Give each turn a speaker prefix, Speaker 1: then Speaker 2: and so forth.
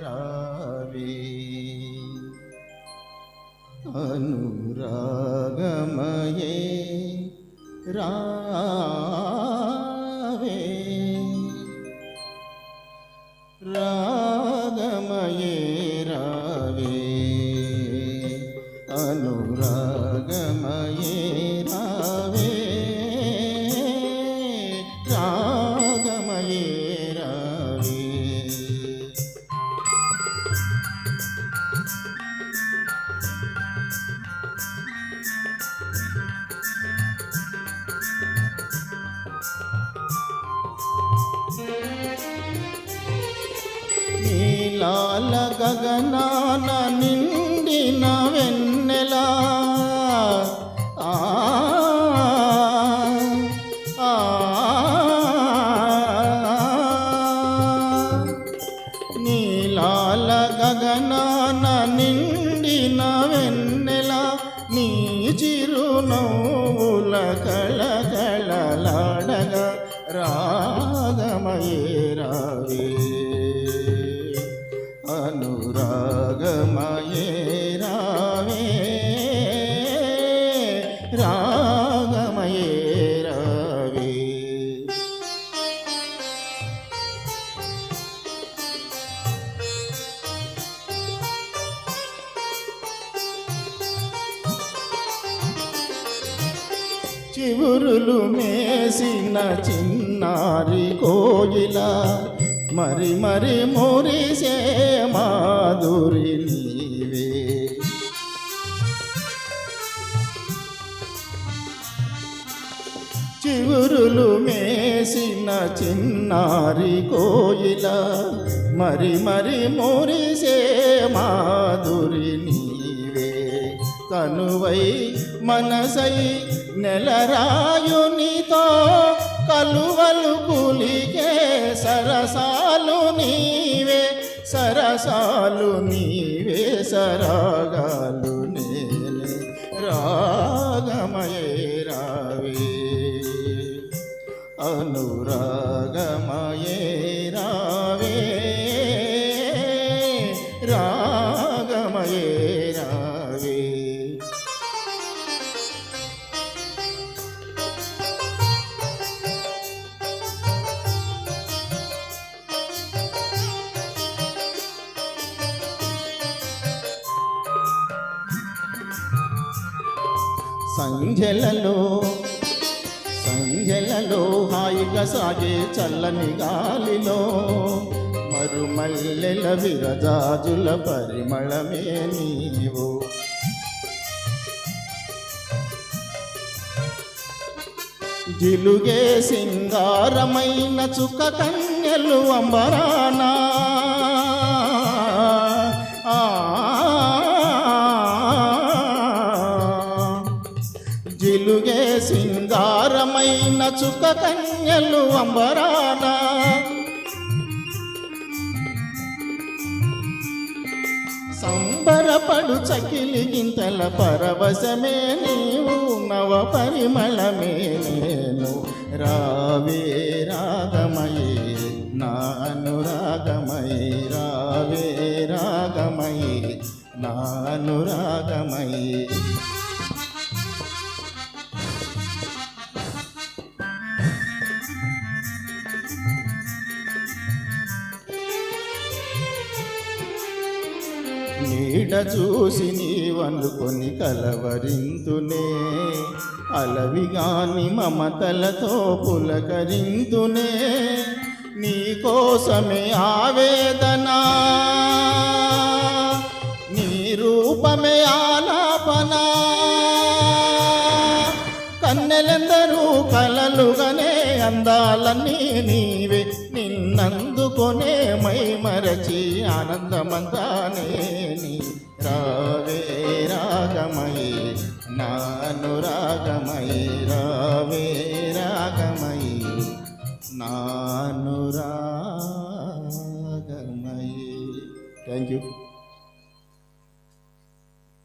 Speaker 1: రావే అనురాగమయే రావే నీలాల గగనాన నిండిన వెన్నెలా. నీలాల గగనాన నిండిన వెన్నెలా నీ చిరునవ్వుల రాగమయే రావే చివురులు మేసిన చిన్నారి కోయిల మరి మరి మురిసే మాధురిని చివురులు మేసిన చిన్నారి కోయిల మరి మరి మురిసే మాధురి నీవే. కనువై మనసై నెలరాయునితో కలువలు కులికే సరసాలు నీవే. సరసాలు నీవే సరాగాలు అనురాగమయే రావే. రాగమయే రావే. సంజలలో సంధ్యలలో హాయిగా సాగే చల్లని గాలిలో మరుమల్లెల విరజాజుల పరిమళమే నీవు. జిలుగే సింగారమైన చుక్క కన్యలు అంబరానా. చుక్క కన్యలు అంబరాన. సంబరపడు చకిలి గింతల పరవశమే నీవు నవ పరిమళమే నేను. రావే రాగమయే నా అనురాగమయే రావే రాగమయే నా అనురాగమయే. నీడ చూసి నీవనుకొని కలవరింతునే. అలవిగాని మమతలతో పులకరింతునే. నీ కోసమే ఆవేదన. నీ రూపమే ఆలా కన్నెలెందరూ కలలుగానే అందాలన్నీ నీవే. నిన్నందుకొనే మై మరచి ఆనందమంతానే నీ. రావే రాగమయీ నాను రాగమయీ రావే రాగమయీ నాను రాగమయీ. Thank you